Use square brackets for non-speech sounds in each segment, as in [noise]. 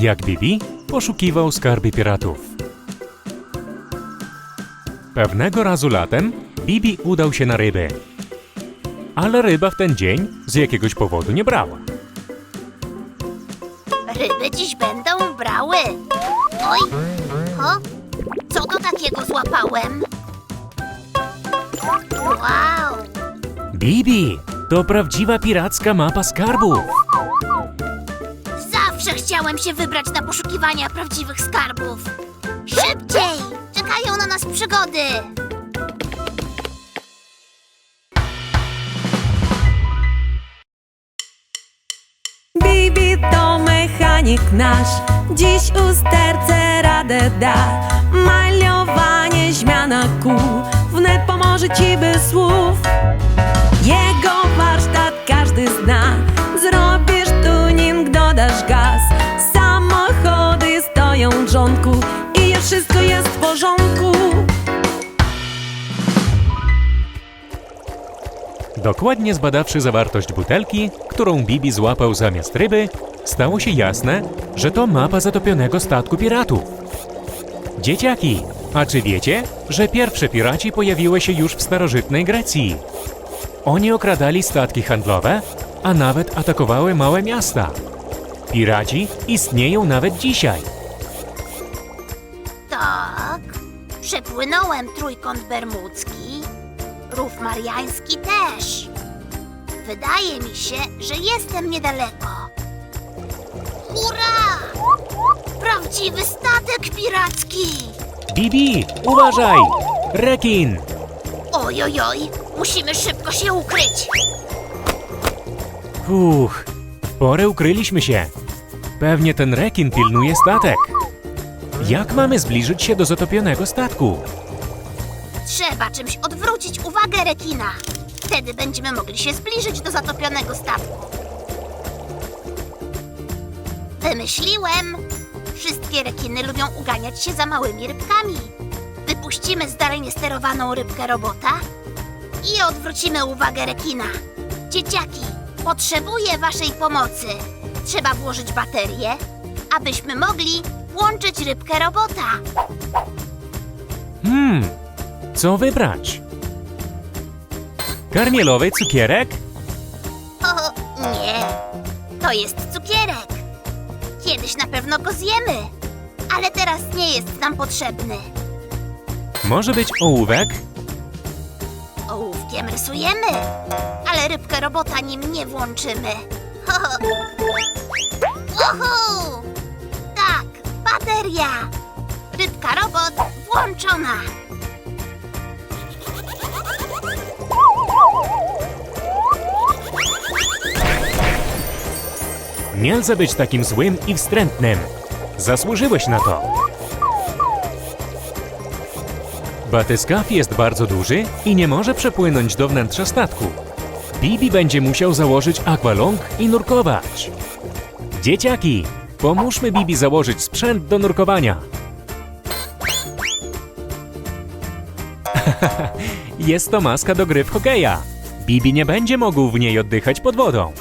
jak Bibi poszukiwał skarby piratów. Pewnego razu latem Bibi udał się na ryby. Ale ryba w ten dzień z jakiegoś powodu nie brała. Ryby dziś będą brały. Oj, o, co to takiego złapałem? Wow, Bibi, to prawdziwa piracka mapa skarbów. Zawsze chciałem się wybrać na poszukiwania prawdziwych skarbów. Szybciej! Czekają na nas przygody. Bibi to mechanik nasz, dziś usterce radę da. Maliowanie, zmiana kół, wnet pomoże ci bez słów. Jest w porządku. Dokładnie zbadawszy zawartość butelki, którą Bibi złapał zamiast ryby, stało się jasne, że to mapa zatopionego statku piratów. Dzieciaki, a czy wiecie, że pierwsze piraci pojawiły się już w starożytnej Grecji? Oni okradali statki handlowe, a nawet atakowały małe miasta. Piraci istnieją nawet dzisiaj. Przepłynąłem trójkąt bermudzki, rów mariański też. Wydaje mi się, że jestem niedaleko. Hurra! Prawdziwy statek piracki! Bibi, uważaj! Rekin! Oj, oj, oj, musimy szybko się ukryć. Uch, w porę ukryliśmy się. Pewnie ten rekin pilnuje statek. Jak mamy zbliżyć się do zatopionego statku? Trzeba czymś odwrócić uwagę rekina. Wtedy będziemy mogli się zbliżyć do zatopionego statku. Wymyśliłem! Wszystkie rekiny lubią uganiać się za małymi rybkami. Wypuścimy zdalnie sterowaną rybkę robota i odwrócimy uwagę rekina. Dzieciaki, potrzebuję waszej pomocy. Trzeba włożyć baterię, abyśmy mogli łączyć rybkę robota. Hmm, co wybrać? Karmielowy cukierek? O, nie. To jest cukierek. Kiedyś na pewno go zjemy, ale teraz nie jest nam potrzebny. Może być ołówek? Ołówkiem rysujemy, ale rybkę robota nim nie włączymy. [laughs] Uhu! Bateria. Rybka robot włączona. Nie chcę być takim złym i wstrętnym. Zasłużyłeś na to. Batyskaw jest bardzo duży i nie może przepłynąć do wnętrza statku. Bibi będzie musiał założyć akwalong i nurkować. Dzieciaki, pomóżmy Bibi założyć sprzęt do nurkowania. [laughs] jest to maska do gry w hokeja. Bibi nie będzie mógł w niej oddychać pod wodą.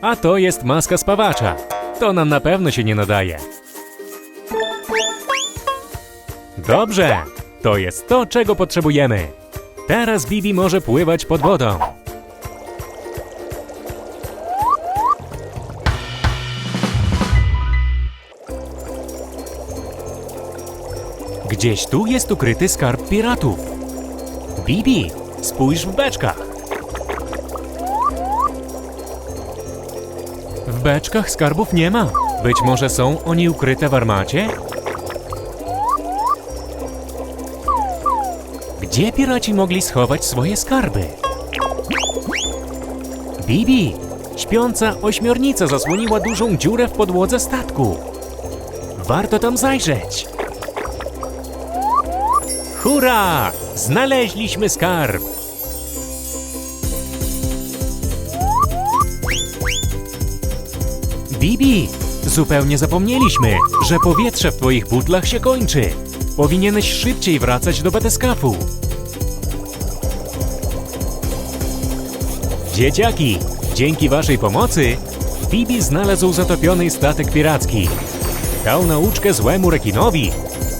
A to jest maska spawacza. To nam na pewno się nie nadaje. Dobrze, to jest to, czego potrzebujemy. Teraz Bibi może pływać pod wodą. Gdzieś tu jest ukryty skarb piratów. Bibi, spójrz w beczkach. W beczkach skarbów nie ma. Być może są oni ukryte w armacie? Gdzie piraci mogli schować swoje skarby? Bibi! Śpiąca ośmiornica zasłoniła dużą dziurę w podłodze statku. Warto tam zajrzeć. Hurra! Znaleźliśmy skarb! Bibi, zupełnie zapomnieliśmy, że powietrze w twoich butlach się kończy. Powinieneś szybciej wracać do bateskafu. Dzieciaki, dzięki waszej pomocy Bibi znalazł zatopiony statek piracki. Dał nauczkę złemu rekinowi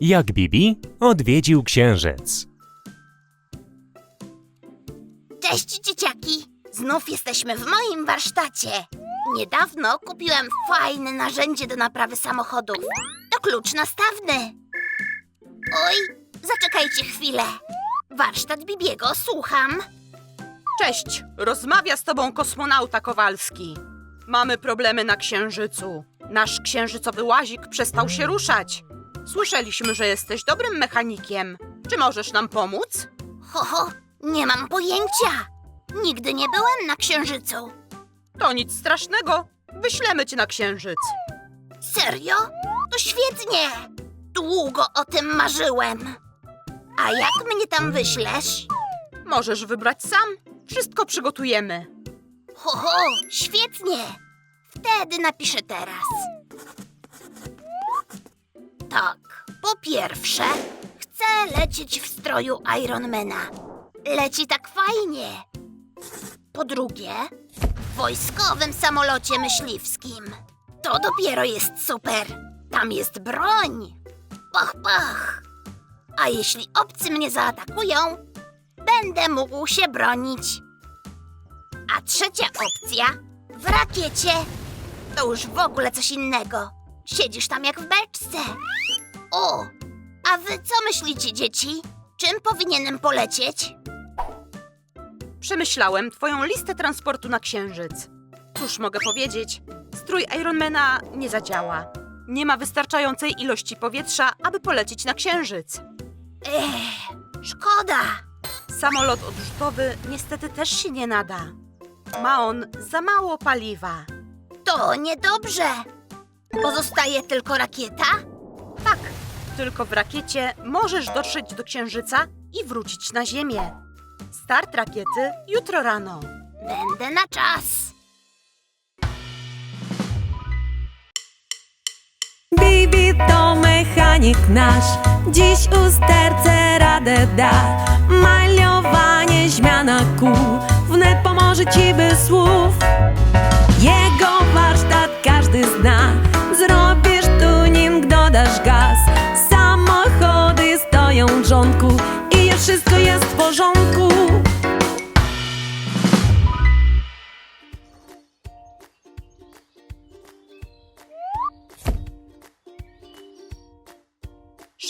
Jak Bibi odwiedził księżyc. Cześć dzieciaki! Znów jesteśmy w moim warsztacie. Niedawno kupiłem fajne narzędzie do naprawy samochodów. To klucz nastawny. Oj, zaczekajcie chwilę. Warsztat Bibiego, słucham. Cześć, rozmawia z tobą kosmonauta Kowalski. Mamy problemy na Księżycu. Nasz księżycowy łazik przestał się ruszać. Słyszeliśmy, że jesteś dobrym mechanikiem. Czy możesz nam pomóc? Ho, ho, nie mam pojęcia. Nigdy nie byłem na Księżycu. To nic strasznego. Wyślemy cię na Księżyc. Serio? To świetnie! Długo o tym marzyłem. A jak mnie tam wyślesz? Możesz wybrać sam. Wszystko przygotujemy. Ho, ho, świetnie! Wtedy napiszę teraz. Tak, po pierwsze, chcę lecieć w stroju Ironmana. Leci tak fajnie. Po drugie, w wojskowym samolocie myśliwskim. To dopiero jest super. Tam jest broń. Pach, pach. A jeśli obcy mnie zaatakują, będę mógł się bronić. A trzecia opcja w rakiecie. To już w ogóle coś innego. Siedzisz tam jak w beczce. O, a wy co myślicie, dzieci? Czym powinienem polecieć? Przemyślałem twoją listę transportu na Księżyc. Cóż mogę powiedzieć? Strój Ironmana nie zadziała. Nie ma wystarczającej ilości powietrza, aby polecieć na Księżyc. Ech, szkoda. Samolot odrzutowy niestety też się nie nada. Ma on za mało paliwa. To niedobrze. Pozostaje tylko rakieta? Tak, tylko w rakiecie możesz dotrzeć do Księżyca i wrócić na Ziemię. Start rakiety jutro rano. Będę na czas. Bibi to mechanik nasz, dziś usterce radę da. Maliowanie, zmiana kół, wnet pomoże ci bez słów.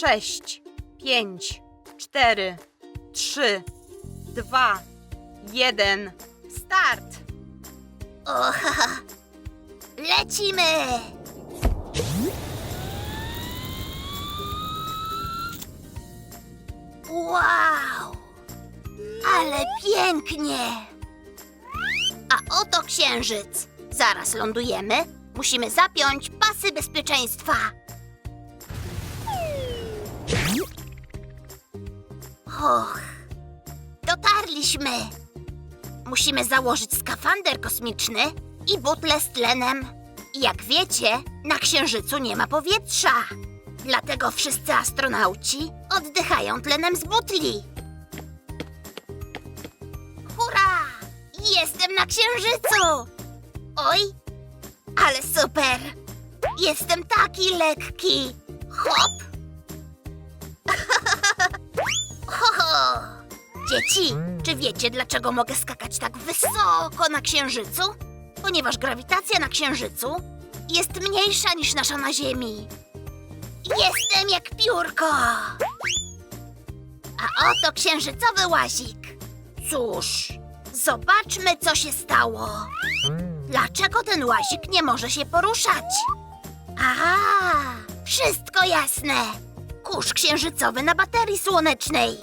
Sześć, pięć, cztery, trzy, dwa, jeden. Start! Lecimy! Wow! Ale pięknie! A oto księżyc. Zaraz lądujemy. Musimy zapiąć pasy bezpieczeństwa. Och, dotarliśmy. Musimy założyć skafander kosmiczny i butlę z tlenem. Jak wiecie, na Księżycu nie ma powietrza. Dlatego wszyscy astronauci oddychają tlenem z butli. Hurra! Jestem na Księżycu! Oj, ale super! Jestem taki lekki! Hop! Dzieci, czy wiecie, dlaczego mogę skakać tak wysoko na Księżycu? Ponieważ grawitacja na Księżycu jest mniejsza niż nasza na Ziemi. Jestem jak piórko! A oto księżycowy łazik. Cóż, zobaczmy, co się stało. Dlaczego ten łazik nie może się poruszać? Aha, wszystko jasne. Kurz księżycowy na baterii słonecznej.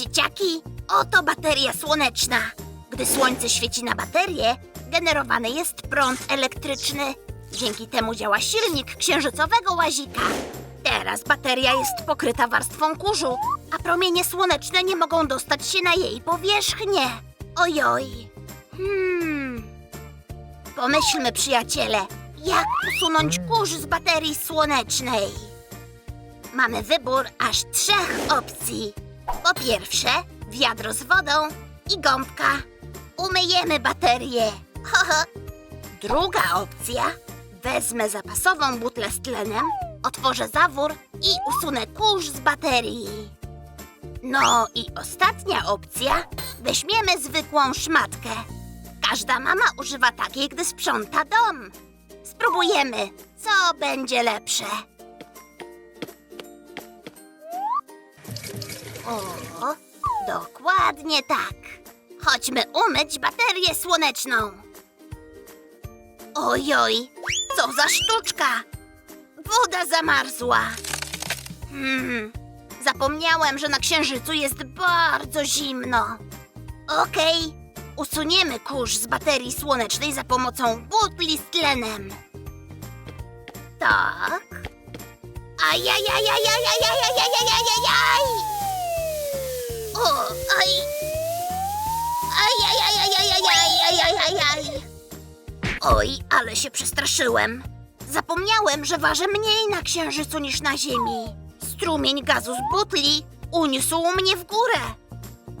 Dzieciaki, Oto bateria słoneczna. Gdy słońce świeci na baterię, generowany jest prąd elektryczny. Dzięki temu działa silnik księżycowego łazika. Teraz bateria jest pokryta warstwą kurzu, a promienie słoneczne nie mogą dostać się na jej powierzchnię. Ojoj. Hmm. Pomyślmy, przyjaciele, jak usunąć kurz z baterii słonecznej. Mamy wybór aż trzech opcji. Po pierwsze, wiadro z wodą i gąbka. Umyjemy baterię. Druga opcja. Wezmę zapasową butlę z tlenem, otworzę zawór i usunę kurz z baterii. No i ostatnia opcja. Weźmiemy zwykłą szmatkę. Każda mama używa takiej, gdy sprząta dom. Spróbujemy, co będzie lepsze. O, dokładnie tak. Chodźmy umyć baterię słoneczną. Ojoj, co za sztuczka! Woda zamarzła. Hmm, zapomniałem, że na księżycu jest bardzo zimno. Okej, usuniemy kurz z baterii słonecznej za pomocą butli z tlenem. Tak. Ajajajajajajajajajajajajaj! O, aj! Ajajajajajajajajajaj! Oj, ale się przestraszyłem. Zapomniałem, że waży mniej na księżycu niż na Ziemi. Strumień gazu z butli uniósł mnie w górę.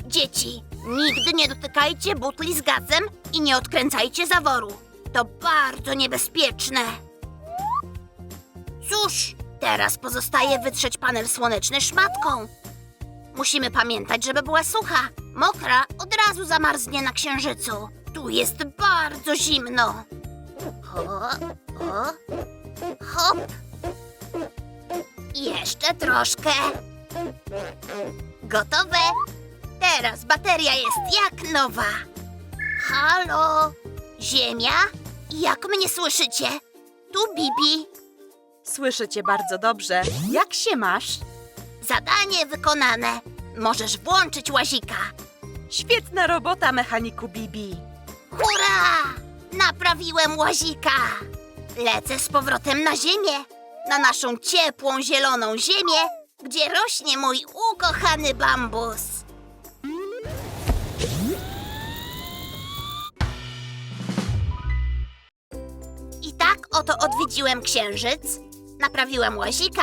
Dzieci, nigdy nie dotykajcie butli z gazem i nie odkręcajcie zaworu. To bardzo niebezpieczne. Cóż, teraz pozostaje wytrzeć panel słoneczny szmatką. Musimy pamiętać, żeby była sucha. Mokra od razu zamarznie na księżycu. Tu jest bardzo zimno. O, o, hop. Jeszcze troszkę. Gotowe. Teraz bateria jest jak nowa. Halo, Ziemia? Jak mnie słyszycie? Tu Bibi. Słyszę cię bardzo dobrze. Jak się masz? Zadanie wykonane. Możesz włączyć łazika. Świetna robota, mechaniku Bibi. Hurra! Naprawiłem łazika. Lecę z powrotem na ziemię. Na naszą ciepłą, zieloną ziemię, gdzie rośnie mój ukochany bambus. I tak oto odwiedziłem księżyc, naprawiłem łazika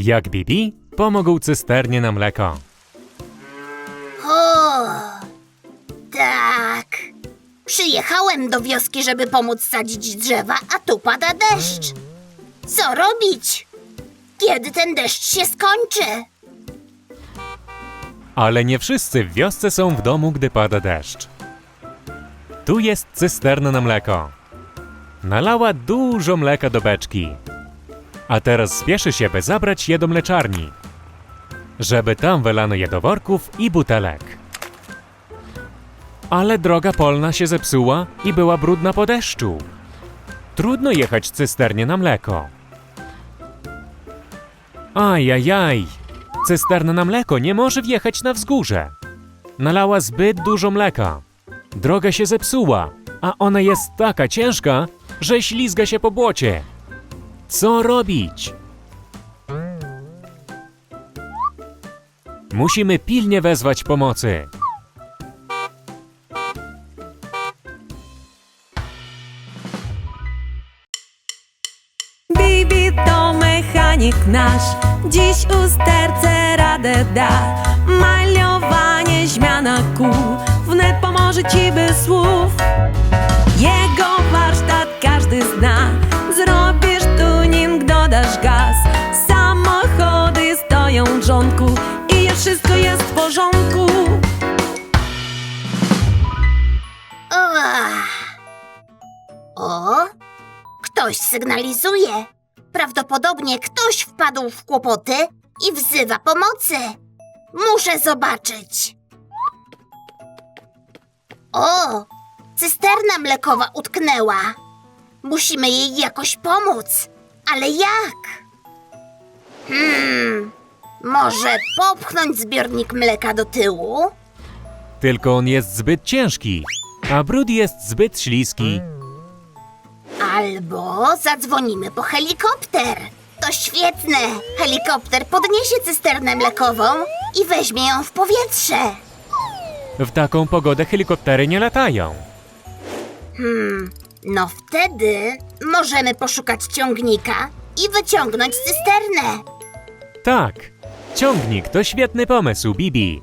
Jak Bibi pomogł cysternie na mleko. O, tak. Przyjechałem do wioski, żeby pomóc sadzić drzewa, a tu pada deszcz. Co robić? Kiedy ten deszcz się skończy? Ale nie wszyscy w wiosce są w domu, gdy pada deszcz. Tu jest cysterna na mleko. Nalała dużo mleka do beczki. A teraz spieszy się, by zabrać je do mleczarni. Żeby tam wylano je do worków i butelek. Ale droga polna się zepsuła i była brudna po deszczu. Trudno jechać cysternie na mleko. Ajajaj! Cysterna na mleko nie może wjechać na wzgórze. Nalała zbyt dużo mleka. Droga się zepsuła, a ona jest taka ciężka, że ślizga się po błocie. Co robić? Musimy pilnie wezwać pomocy. Bibi to mechanik nasz, dziś usterce radę da. Maliowanie, zmiana kół, wnet pomoże ci bez słów. wszystko jest w porządku. O, ktoś sygnalizuje. Prawdopodobnie ktoś wpadł w kłopoty i wzywa pomocy. Muszę zobaczyć. O, cysterna mlekowa utknęła. Musimy jej jakoś pomóc. Ale jak? Hmm, może popchnąć zbiornik mleka do tyłu? Tylko on jest zbyt ciężki, a brud jest zbyt śliski. Albo zadzwonimy po helikopter. To świetne! Helikopter podniesie cysternę mlekową i weźmie ją w powietrze. W taką pogodę helikoptery nie latają. Hmm, no wtedy możemy poszukać ciągnika i wyciągnąć cysternę. Tak, ciągnik to świetny pomysł, Bibi.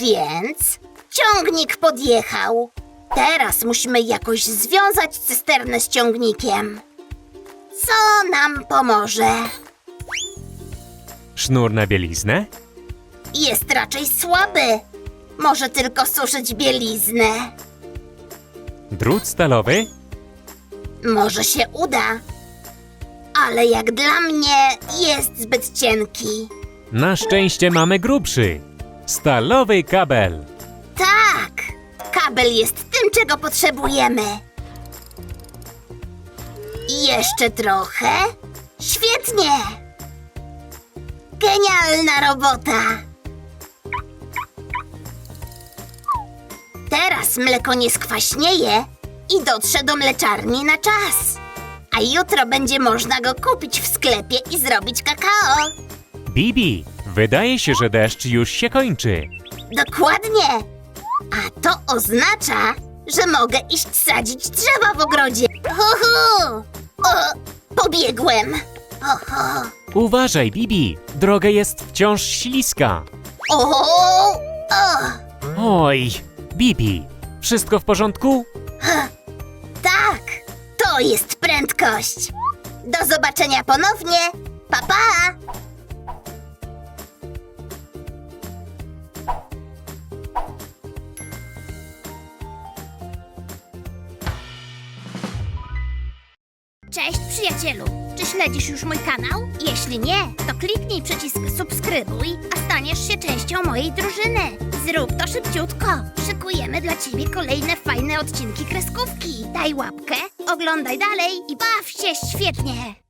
Więc ciągnik podjechał. Teraz musimy jakoś związać cysternę z ciągnikiem. Co nam pomoże? Sznur na bieliznę? Jest raczej słaby. Może tylko suszyć bieliznę. Drut stalowy? Może się uda. Ale jak dla mnie jest zbyt cienki. Na szczęście mamy grubszy. Stalowy kabel. Tak, kabel jest tym, czego potrzebujemy. Jeszcze trochę. Świetnie! Genialna robota! Teraz mleko nie skwaśnieje i dotrze do mleczarni na czas. A jutro będzie można go kupić w sklepie i zrobić kakao. Bibi, wydaje się, że deszcz już się kończy. Dokładnie! A to oznacza, że mogę iść sadzić drzewa w ogrodzie. Hu, hu. O, pobiegłem. Oho. Uważaj, Bibi, droga jest wciąż śliska. O, o. Oj, Bibi, wszystko w porządku? Jest prędkość. Do zobaczenia ponownie. Pa, pa. Cześć przyjacielu! Czy śledzisz już mój kanał? Jeśli nie, to kliknij przycisk subskrybuj, a staniesz się częścią mojej drużyny. Zrób to szybciutko. Szykujemy dla ciebie kolejne fajne odcinki kreskówki. Daj łapkę, oglądaj dalej i baw się świetnie!